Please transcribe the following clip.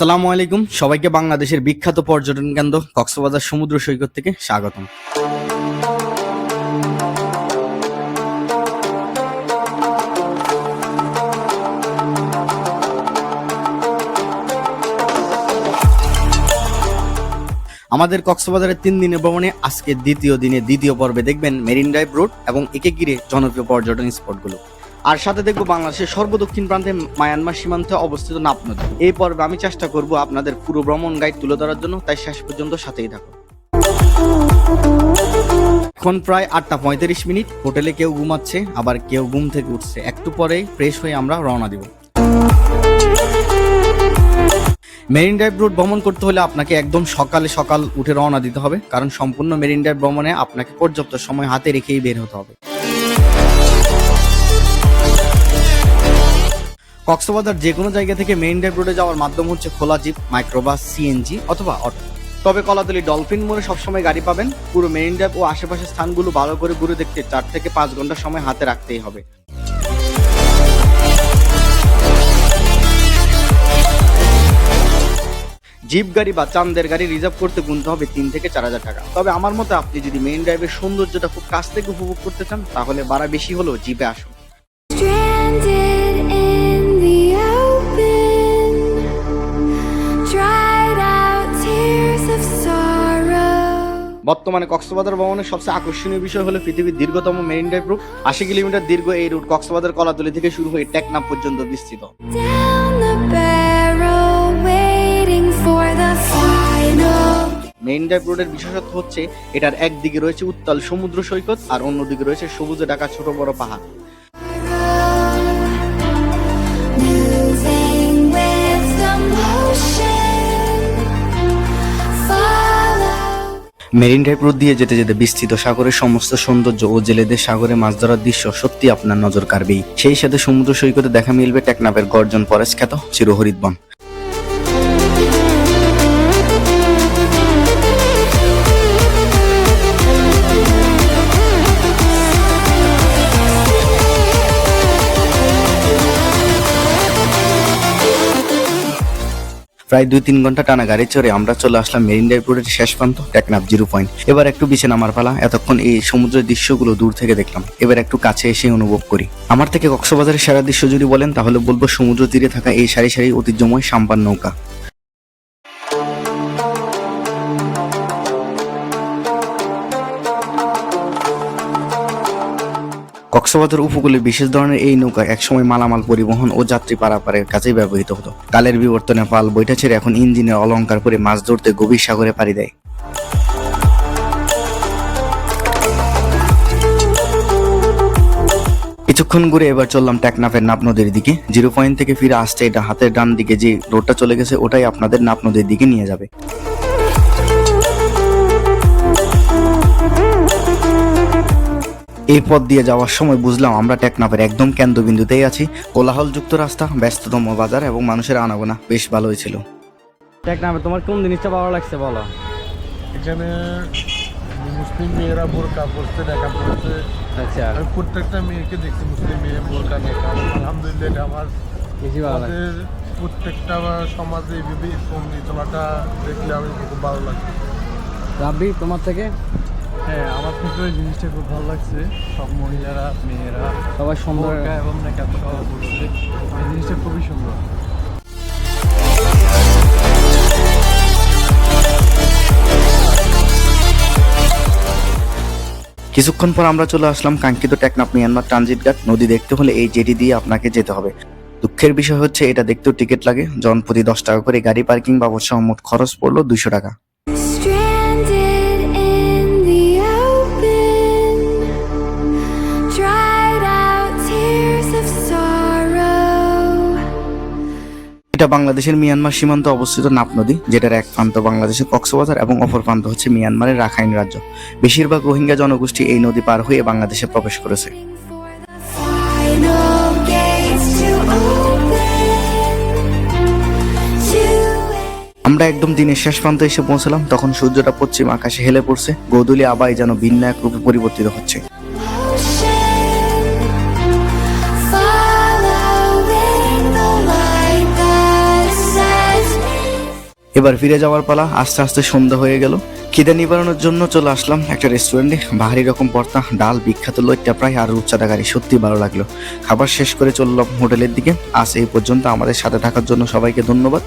আসসালামু আলাইকুম। সবাইকে বাংলাদেশের বিখ্যাত পর্যটন কেন্দ্র কক্সবাজার সমুদ্র সৈকত থেকে স্বাগতম। আমাদের কক্সবাজারের তিন দিনের ভ্রমণে আজকে দ্বিতীয় দিনে দ্বিতীয় পর্বে দেখবেন মেরিন ড্রাইভ রোড এবং একে ঘিরে জনপ্রিয় পর্যটন স্পটগুলো। আর সাথে দেখব বাংলাদেশের সর্বদক্ষিণ প্রান্তে মায়ানমার সীমান্তে অবস্থিত নাপ নদী। এই পর্বে আমি চেষ্টা করব আপনাদের পুরো ভ্রমণ গাইড তুলে ধরার জন্য, তাই শেষ পর্যন্ত সাথেই থাকুন। এখন প্রায় আটটা পঁয়ত্রিশ মিনিট, হোটেলে কেউ ঘুমাচ্ছে, আবার কেউ ঘুম থেকে উঠছে। একটু পরেই ফ্রেশ হয়ে আমরা রওনা দিব। মেরিন ড্রাইভ রুট ভ্রমণ করতে হলে আপনাকে একদম সকালে সকাল উঠে রওনা দিতে হবে, কারণ সম্পূর্ণ মেরিন ড্রাইভ ভ্রমণে আপনাকে পর্যাপ্ত সময় হাতে রেখেই বের হতে হবে। কক্সবাজার যে কোনো জায়গা থেকে মেইন ড্রাইভ রোডে যাওয়ার মাধ্যম হচ্ছে খোলা জিপ মাইক্রোবাস সিএনজি অথবা অটো তবে কলাতলি ডলফিন মোড়ে সবসময় গাড়ি পাবেন। পুরো মেইন ড্রাইভ ও আশেপাশের স্থানগুলো ভালো করে ঘুরে দেখতে চার থেকে পাঁচ ঘণ্টা সময় হাতে রাখতেই হবে। জিপ গাড়ি বা চান্দের গাড়ি রিজার্ভ করতে গুনতে হবে তিন থেকে চার হাজার টাকা। তবে আমার মতে আপনি যদি মেইন ড্রাইভের সৌন্দর্যটা খুব কাছ থেকে উপভোগ করতে চান, তাহলে ভাড়া বেশি হলেও জিপে আসুন। বর্তমানে কক্সবাজার ভবনের সবচেয়ে আকর্ষণীয় বিষয় হলো পৃথিবীর দীর্ঘতম মেরিন ড্রাইভ রুট। আশি কিলোমিটার দীর্ঘ এই রুট কক্সবাজার কলাতলি থেকে শুরু হয়ে টেকনাম পর্যন্ত বিস্তৃত. মেইন ড্রাইভ রোডের বিশেষত্ব হচ্ছে এটার একদিকে রয়েছে উত্তাল সমুদ্র সৈকত আর অন্যদিকে রয়েছে সবুজে ঢাকা ছোট বড় পাহাড়। মেরিন ড্রাইভ রোড দিয়ে যেতে যেতে বিস্তৃত সাগরের সমস্ত সৌন্দর্য ও জেলেদের সাগরে মাছ ধরার দৃশ্য সত্যি আপনার নজর কাড়বেই। সেই সাথে সমুদ্র সৈকতে দেখা মিলবে টেকনাফের গর্জন পরেশ খ্যাত চিরহরিত বন। প্রায় দুই তিন ঘণ্টা টানা গাড়ি চড়ে আমরা চলে আসলাম মেরিন ড্রাইভ রোডের শেষ প্রান্ত, টেকনাফ জিরো পয়েন্ট। এবার একটু বিছে নামার পালা, এতক্ষণ এই সমুদ্রের দৃশ্যগুলো দূর থেকে দেখলাম। এবার একটু কাছে এসে অনুভব করি। আমার থেকে কক্সবাজারের সেরা দৃশ্য যদি বলেন, তাহলে বলব সমুদ্র তীরে থাকা এই সারি সারি ঐতিহ্যময় সাম্পান নৌকা। কক্সবাজার উপকূলে বিশেষ ধরনের এই নৌকা একসময় মালামাল পরিবহন ও যাত্রী পারাপারের কাজেই ব্যবহৃত হতো। কালের বিবর্তনে পাল বইটা ছেড়ে এখন ইঞ্জিনের অলংকার করে মাছ ধরতে গভীর সাগরে পাড়ি দেয়। কিছুক্ষণ ঘুরে এবার চললাম টেকনাফের নাপ নদীর দিকে। জিরো পয়েন্ট থেকে ফিরে আসতে এটা হাতের ডান দিকে যে রোডটা চলে গেছে, ওটাই আপনাদের নাপ নদীর দিকে নিয়ে যাবে। এই পথ দিয়ে যাওয়ার সময় বুঝলাম আমরা টেকনাফের একদম কেন্দ্রবিন্দুতেই আছি। কোলাহলযুক্ত রাস্তা ব্যস্ততম বাজার এবং মানুষের আনাগোনা বেশ ভালোই ছিল। টেকনাফে তোমার কোন জিনিসটা ভালো লাগছে বলো? এখানে মুসলিম মেয়েরা বোরকা পরতে দেখা পড়েছে আচ্ছা। আমি প্রত্যেকটা মেয়েকে দেখছি মুসলিম মেয়ে বোরকা দেখা। আলহামদুলিল্লাহ এটা আমার বেশি আমাদের প্রত্যেকটা সমাজে এইভাবে চলাটা দেখলে আমি খুব ভালো লাগছে। রাব্বি তোমার থেকে? হ্যাঁ আমার ওই জিনিসটা খুব ভালো লাগছে। সব মহিলারা মেয়েরা সবাই বোরকা এবং মেকআপ করা করছে এই জিনিসটা খুবই সুন্দর। কিছুক্ষণ পর আমরা চলে আসলাম কাঙ্ক্ষিত টেকনাফ মিয়ানমার ট্রানজিট ঘাট। নদী দেখতে হলে এই জেটি দিয়ে আপনাকে যেতে হবে। দুঃখের বিষয় হচ্ছে এটা দেখতেও টিকিট লাগে। জন প্রতি দশ টাকা করে গাড়ি পার্কিং বাবদ সহ মোট খরচ পড়ল দুশো টাকা। এটা বাংলাদেশের মিয়ানমার সীমান্তে অবস্থিত নাপ নদী, যেটার এক প্রান্ত বাংলাদেশের কক্সবাজার এবং অপর প্রান্ত হচ্ছে মিয়ানমারের রাখাইন রাজ্য। বেশিরভাগ রোহিঙ্গা জনগোষ্ঠী এই নদী পার হয়ে বাংলাদেশে প্রবেশ করেছে। আমরা একদম দিনের শেষ প্রান্তে এসে পৌঁছলাম, তখন সূর্যটা পশ্চিম আকাশে হেলে পড়ছে গোধূলি আবাই যেন ভিন্ন এক রূপে পরিবর্তিত হচ্ছে। এবার ফিরে যাওয়ার পালা আস্তে আস্তে সন্ধ্যা হয়ে গেল। খিদে নিবারণের জন্য চলে আসলাম একটা রেস্টুরেন্টে বাহারি রকম পর্তা, ডাল, বিখ্যাত লোকটা প্রায় আর রূপচাঁদা গাড়ি সত্যি ভালো লাগল। খাবার শেষ করে চললাম হোটেলের দিকে। আজ এই পর্যন্ত আমাদের সাথে থাকার জন্য সবাইকে ধন্যবাদ।